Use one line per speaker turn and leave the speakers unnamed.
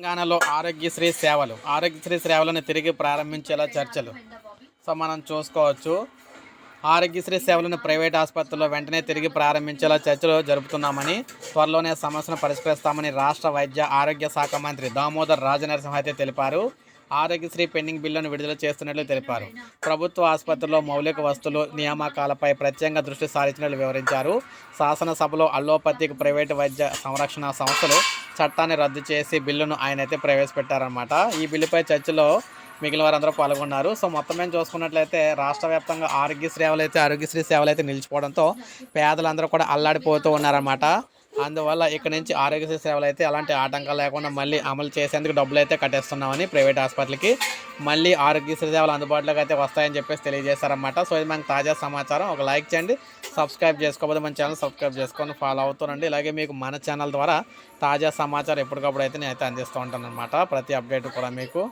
తెలంగాణలో ఆరోగ్యశ్రీ సేవలు ఆరోగ్యశ్రీ సేవలను తిరిగి ప్రారంభించేలా చర్చలు. సో మనం చూసుకోవచ్చు. ఆరోగ్యశ్రీ సేవలను ప్రైవేట్ ఆసుపత్రుల్లో వెంటనే తిరిగి ప్రారంభించేలా చర్చలు జరుపుతున్నామని త్వరలోనే సమస్యను పరిష్కరిస్తామని రాష్ట్ర వైద్య ఆరోగ్య శాఖ మంత్రి దామోదర్ రాజనరసింహ అయితే తెలిపారు. ఆరోగ్యశ్రీ పెండింగ్ బిల్లును విడుదల చేస్తున్నట్లు తెలిపారు. ప్రభుత్వ ఆసుపత్రుల్లో మౌలిక వస్తువులు నియామకాలపై ప్రత్యేకంగా దృష్టి సారించినట్లు వివరించారు. శాసనసభలో అల్లోపతికి ప్రైవేటు వైద్య సంరక్షణ సంస్థలు చట్టాన్ని రద్దు చేసి బిల్లును ఆయన అయితే ప్రవేశపెట్టారనమాట ఈ బిల్లుపై చర్చలో మిగిలిన వారందరూ పాల్గొన్నారు. సో మొత్తం మేము చూసుకున్నట్లయితే రాష్ట్ర వ్యాప్తంగా ఆరోగ్య సేవలు అయితే ఆరోగ్యశ్రీ సేవలు అయితే నిలిచిపోవడంతో పేదలందరూ కూడా అల్లాడిపోతూ ఉన్నారన్నమాట. అందువల్ల ఇక్కడ నుంచి ఆరోగ్యశ్రీ సేవలు అయితే అలాంటి ఆటంకాలు లేకుండా మళ్ళీ అమలు చేసేందుకు డబ్బులు అయితే కట్టేస్తున్నామని ప్రైవేట్ హాస్పిటల్కి మళ్ళీ ఆరోగ్యశ్రీ సేవలు అందుబాటులోకి అయితే వస్తాయని చెప్పేసి తెలియజేశారన్నమాట. సో ఇది మనకు తాజా సమాచారం. ఒక లైక్ చేయండి సబ్స్క్రైబ్ చేసుకోకపోతే మన ఛానల్ సబ్స్క్రైబ్ చేసుకొని ఫాలో అవుతానండి ఇలాగే మీకు మన ఛానల్ ద్వారా తాజా సమాచారం ఎప్పటికప్పుడు అయితే నేను అయితే అందిస్తూ ఉంటాను అనమాట ప్రతి అప్డేట్ కూడా మీకు